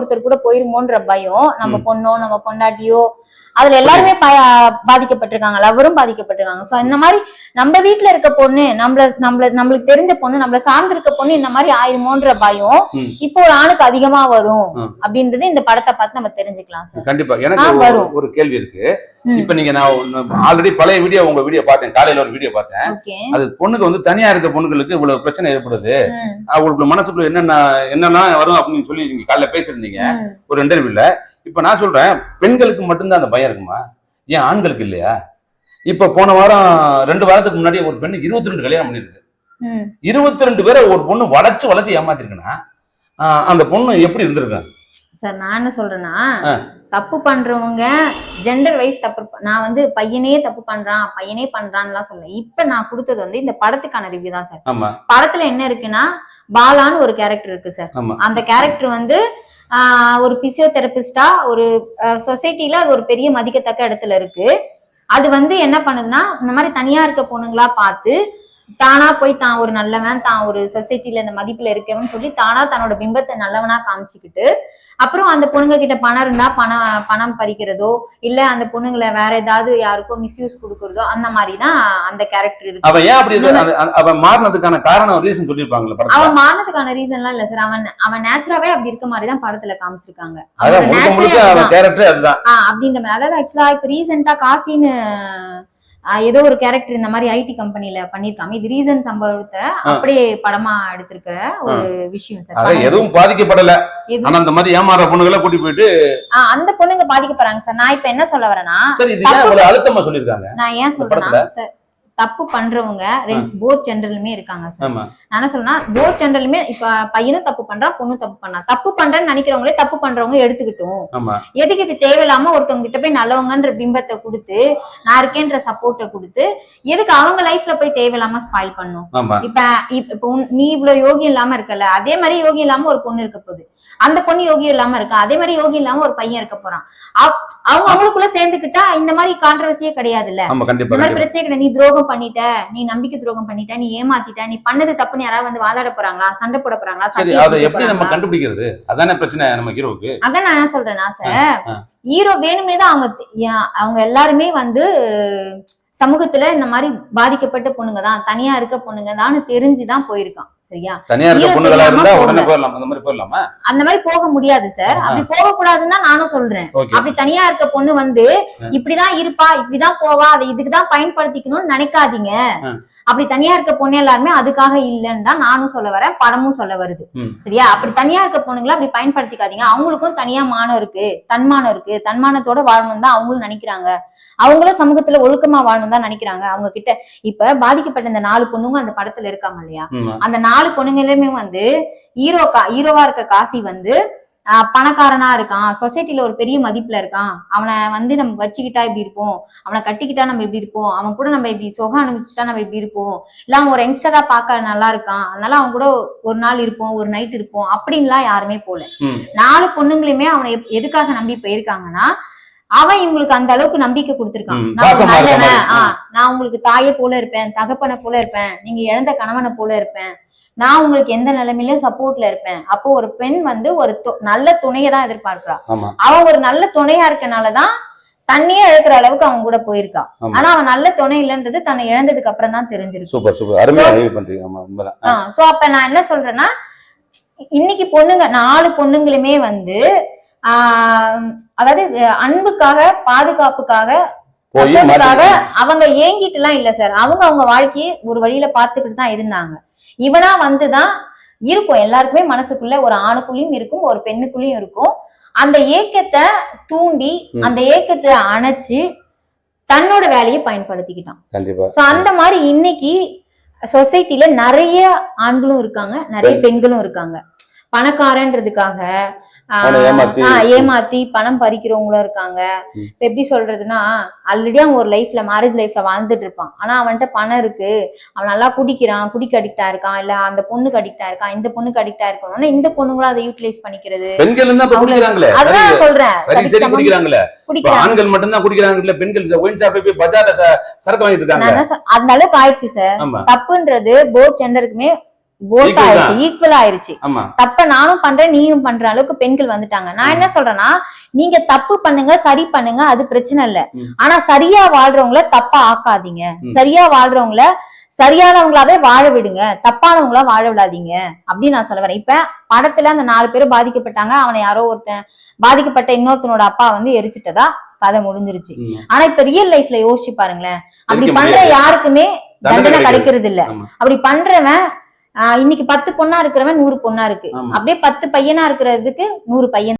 ஒருத்தர் கூட போயிருமோன்ற பயம் நம்ம. பொண்ணோ நம்ம பொண்டாட்டியோ அதுல எல்லாருமே பாதிக்கப்பட்டிருக்காங்க. லவரும் பாதிக்கப்பட்டிருக்காங்க. சோ இந்த மாதிரி நம்ம வீட்ல இருக்க பொண்ணு நம்மள நம்மள நம்மளுக்கு தெரிஞ்ச பொண்ணு நம்மள சார்ந்து இருக்க பொண்ணு இந்த மாதிரி ஆயிருமோன்ற பயம். இப்போ ஒரு ஆணுக்கு அதிகமா வரும். அப்படின்றது இந்த படத்தை பார்த்து நம்ம தெரிஞ்சுக்கலாம் சார் கண்டிப்பா. எனக்கு ஒரு- கேள்வி இருக்கு. இப்ப நீங்க நான் ஆல்ரெடி பழைய வீடியோ உங்க வீடியோ பார்த்தேன். காலையில ஒரு வீடியோ பார்த்தேன். அது பொண்ணுக்கு வந்து தனியா இருக்க பொண்ணுங்களுக்கு இவ்வளவு பிரச்சனை ஏற்படுது. அவங்களுக்கு மனசுக்குள்ள என்னென்ன என்னென்ன வரும் அப்படின்னு சொல்லி நீங்க காலைல பேசியிருந்தீங்க. ம். ஒரு இன்டர்வியூல இப்ப நான் சொல்றேன் பெண்களுக்கு மட்டும்தான் அந்த பயம் இருக்குமா? ஏன் ஆண்களுக்கு இல்லையா? இப்ப போன வாரம் ரெண்டு வாரத்துக்கு முன்னாடி ஒரு பெண்ணு இருபத்தி ரெண்டு கல்யாணம் பண்ணிருக்கு ம். இருபத்தி ரெண்டு பேரை ஒரு பொண்ணு வளைச்சு வளைச்சு ஏமாத்திருக்குன்னா அந்த பொண்ணு எப்படி இருந்திருக்கும்? சார் நான் என்ன சொல்றேன்னா. தப்பு பண்றவங்க ஜெண்டர் வைஸ் தப்பு நான் வந்து பையனே தப்பு பண்றான் பையனே பண்றான்லாம் சொல்ல இப்ப நான் கொடுத்தது வந்து இந்த படத்துக்கான ரிவ்யூ தான் சார். படத்துல என்ன இருக்குன்னா பாலான்னு ஒரு கேரக்டர் இருக்கு சார். அந்த கேரக்டர் வந்து ஒரு பிசியோதெரபிஸ்டா ஒரு சொசைட்டில அது ஒரு பெரிய மதிக்கத்தக்க இடத்துல இருக்கு. அது வந்து என்ன பண்ணுதுன்னா இந்த மாதிரி தனியா இருக்க பொண்ணுங்களா பார்த்து தானா போய் தான் ஒரு நல்லவன் தான் ஒரு சொசைட்டில இந்த மதிப்புல இருக்கவன் சொல்லி தானா தன்னோட பிம்பத்தை நல்லவனா காமிச்சுக்கிட்டு அப்புறம் அந்த பொண்ணுங்க கிட்ட பணம் இருந்தா பணம் பணம் பறிக்கிறதோ இல்ல அந்த பொண்ணுங்களை வேற ஏதாவது யாருக்கோ மிஸ்யூஸ் கொடுக்கறதோ அந்த மாதிரி தான் அந்த கேரக்டர் இருக்கு. அவன் ஏன் அப்படி அவன் மாறினதுக்கான காரணம் ரீசன் சொல்லியிருப்பாங்கல்ல படத்துல? அவன் மாறினதுக்கான ரீசன்லாம் இல்ல சார் அவன் அவன் நேச்சுராவே அப்படி இருக்க மாதிரி தான். படத்துல காமிச்சிருக்காங்க அப்படின்ற மாதிரி. அதாவது ஆக்சுவலா இப்ப ரீசெண்டா காசின்னு ஏதோ ஒரு கேரக்டர் இந்த மாதிரி ஐடி கம்பெனில பண்ணிருக்காங்க இது ரீசன் சம்பவத்தை அப்படியே படமா எடுத்திருக்கிற ஒரு விஷயம் சார். எதுவும் பாதிக்கப்படல. ஆனா அந்த மாதிரி ஏமாற பொண்ணுகளை கூட்டி போயிட்டு அந்த பொண்ணுங்க பாதிக்கப்படுறாங்க சார். நான் இப்ப என்ன சொல்ல வரேன்னா நான் ஏன் சொல்றேன்னா சார் தப்பு பண்றவங்க போத் ஜெண்டர்லுமே இருக்காங்க சார் நான் என்ன சொல்றேன்னா போத் ஜெண்டர்லுமே இப்ப பையனும் தப்பு பண்றான் பொண்ணும் தப்பு பண்ணா. தப்பு பண்றேன்னு நினைக்கிறவங்களே தப்பு பண்றவங்க எடுத்துக்கிட்டும். எதுக்கு இப்ப தேவையில்லாம ஒருத்தவங்க கிட்ட போய் நல்லவங்கன்ற பிம்பத்தை கொடுத்து நான் இருக்கேன்ற சப்போர்ட்டை கொடுத்து எதுக்கு அவங்க லைஃப்ல போய் தேவையில்லாம ஸ்பாயில் பண்ணும்? இப்ப இப்ப நீ இவ்வளவு யோகி இல்லாம இருக்கல. அதே மாதிரி யோகி இல்லாம ஒரு பொண்ணு இருக்க போகுது. அந்த பொண்ணு யோகி இல்லாம இருக்கா? அதே மாதிரி யோகி இல்லாம ஒரு பையன் இருக்க போறான். அவங்க அவங்களுக்குள்ள சேர்ந்துக்கிட்டா இந்த மாதிரி கான்ட்ரவர்சியே கிடையாதுல்ல? இந்த மாதிரி. பிரச்சனை கிடையாது. நீ துரோகம் பண்ணிட்ட நீ நம்பிக்கை துரோகம் பண்ணிட்ட நீ ஏமாத்திட்ட நீ பண்ணது தப்புன்னு யாராவது வந்து வாதாட போறாங்களா? சண்டை போட போறாங்களா? சரி அதை எப்படி நம்ம? கண்டுபிடிக்கிறது? அதானே பிரச்சனை நம்ம ஹீரோவுக்கு? அதான் நான் என்ன சொல்றேன்னா சார். ஹீரோ வேணுமே தான் அவங்க அவங்க எல்லாருமே வந்து சமூகத்துல இந்த மாதிரி பாதிக்கப்பட்ட பொண்ணுங்க தான் தனியா இருக்க பொண்ணுங்க தான் தெரிஞ்சுதான் போயிருக்கான். சரியா? தனியா இருக்க ஹீரோ பொண்ணுகளா இருந்தா. உடனே போயிடலாம் அந்த மாதிரி போயிடலாமா? அந்த மாதிரி போக முடியாது சார். அப்படி போக கூடாதுன்னு தான் நானும் சொல்றேன். அப்படி தனியா இருக்க பொண்ணு வந்து இப்படிதான் இருப்பா இப்படிதான் போவா அதை இதுக்குதான் பயன்படுத்திக்கணும்னு நினைக்காதீங்க. அப்படி தனியா இருக்க பொண்ணு எல்லாருமே அதுக்காக இல்லைன்னு தான் நானும் சொல்ல வரேன் படமும் சொல்ல வருது. சரியா? அப்படி தனியா இருக்க பொண்ணுங்களை அப்படி பயன்படுத்திக்காதீங்க. அவங்களுக்கும் தனியா மானம் இருக்கு தன்மானம் இருக்கு. தன்மானத்தோட வாழணும் தான் அவங்களும் நினைக்கிறாங்க. அவங்களும் சமூகத்துல ஒழுக்கமா வாழணும் தான் நினைக்கிறாங்க. அவங்க கிட்ட இப்ப பாதிக்கப்பட்ட இந்த நாலு பொண்ணுங்க அந்த படத்துல இருக்காங்க இல்லையா. அந்த நாலு பொண்ணுங்களுமே வந்து ஹீரோ கா ஹீரோவா இருக்க காசி வந்து பணக்காரனா இருக்கான். சொசைட்டில ஒரு பெரிய மதிப்புல இருக்கான். அவனை வந்து நம்ம வச்சுக்கிட்டா இப்படி இருப்போம். அவனை கட்டிக்கிட்டா நம்ம இப்படி இருப்போம். அவன் கூட நம்ம இப்படி சுகம் அனுபவிச்சுட்டா நம்ம இப்படி இருப்போம். இல்ல அவன் ஒரு யங்ஸ்டரா பார்க்க நல்லா இருக்கான். அதனால அவன் கூட ஒரு நாள் இருப்போம் ஒரு நைட் இருப்போம். அப்படின்லாம் யாருமே போல. நாலு பொண்ணுங்களுமே அவனை எதுக்காக நம்பி போயிருக்காங்கன்னா அவன் இவங்களுக்கு அந்த அளவுக்கு நம்பிக்கை கொடுத்திருக்கான். நான் நல்லவன். நான் உங்களுக்கு தாயை போல இருப்பேன் தகப்பனை போல இருப்பேன் நீங்க இழந்த கணவனை போல இருப்பேன். நான் உங்களுக்கு எந்த நிலைமையிலயும் சப்போர்ட்ல இருப்பேன். அப்போ ஒரு பெண் வந்து ஒரு நல்ல துணையை தான் எதிர்பார்க்கிறா. அவன் ஒரு நல்ல துணையா இருக்கனாலதான் தண்ணியே இழக்கிற அளவுக்கு அவன் கூட போயிருக்கான். ஆனா அவன் நல்ல துணை இல்லைன்றது தன்னை இழந்ததுக்கு அப்புறம் தான் தெரிஞ்சிருக்கு. Super super. அருமையா சோ அப்ப நான் என்ன சொல்றேன்னா இன்னைக்கு பொண்ணுங்க நாலு பொண்ணுங்களுமே வந்து ஆஹ் அதாவது அன்புக்காக பாதுகாப்புக்காக அவங்க ஏங்கிட்டு எல்லாம் இல்ல சார். அவங்க அவங்க வாழ்க்கையை ஒரு வழியில பாத்துக்கிட்டு தான் இருந்தாங்க. இவனா வந்துதான் இருக்கும். எல்லாருக்குமே மனசுக்குள்ள ஒரு ஆணுக்குள்ளயும் இருக்கும் ஒரு பெண்ணுக்குள்ளயும் இருக்கும். அந்த ஏக்கத்தை தூண்டி. அந்த ஏக்கத்தை அணைச்சு தன்னோட வேலையை பயன்படுத்திக்கிட்டான். சோ அந்த மாதிரி இன்னைக்கு சொசைட்டில நிறைய ஆண்களும் இருக்காங்க நிறைய பெண்களும் இருக்காங்க. பணக்காரன்றதுக்காக ஏமாத்தி- பணம் பறிக்கிறவங்களும் இருக்காங்க. இப்ப எப்படி சொல்றதுன்னா ஆல்ரெடி அவன் ஒரு லைஃப்ல மேரேஜ் லைஃப்ல வாழ்ந்துட்டு இருப்பான். ஆனா அவன்கிட்ட பணம் இருக்கு. அவன் நல்லா குடிக்கிறான் குடிக்க அடிக்டா இருக்கான். இல்ல அந்த பொண்ணுக்கு அடிக்டா இருக்கான் இந்த பொண்ணுக்கு அடிக்டா இருக்கணும்னா இந்த பொண்ணுங்களும் அதை யூட்டிலைஸ் பண்ணிக்கிறது. அதான் நான் சொல்றேன். ஆண்கள் மட்டும் தான் குடிக்கிறாங்க பெண்கள் போய் பஜார்ல சரக்கு வாங்கிட்டு இருக்காங்க? அந்த அளவுக்கு ஆயிடுச்சு சார். தப்புன்றது போத் ஜெண்டருக்குமே போத் ஆயிருச்சு ஈக்குவல் ஆயிருச்சு. தப்ப நானும் பண்றேன் நீயும் பண்ற அளவுக்கு பெண்கள் வந்துட்டாங்க. நான் என்ன சொல்றேன்னா நீங்க தப்பு பண்ணுங்க சரி பண்ணுங்க அது பிரச்சனை இல்ல. ஆனா சரியா வாழ்றவங்கள தப்பா ஆக்காதீங்க. சரியா வாழ்றவங்கள சரியானவங்களாவே வாழ விடுங்க. தப்பானவங்களா வாழ விடாதீங்க. அப்படின்னு நான் சொல்ல வரேன். இப்ப படத்துல அந்த நாலு பேரும் பாதிக்கப்பட்டாங்க. அவனை யாரோ ஒருத்தன் பாதிக்கப்பட்ட இன்னொருத்தனோட அப்பா வந்து எரிச்சிட்டதா? கதை முடிஞ்சிருச்சு. ஆனா இப்ப ரியல் லைஃப்ல யோசிச்சு பாருங்களேன். அப்படி பண்ற. யாருக்குமே தண்டனை. கிடைக்கிறது. இல்ல. அப்படி பண்றவன் இன்னைக்கு பத்து பொண்ணா இருக்கிறவன் நூறு பொண்ணா இருக்கு. அப்படியே பத்து பையனா இருக்கிறதுக்கு நூறு பையன்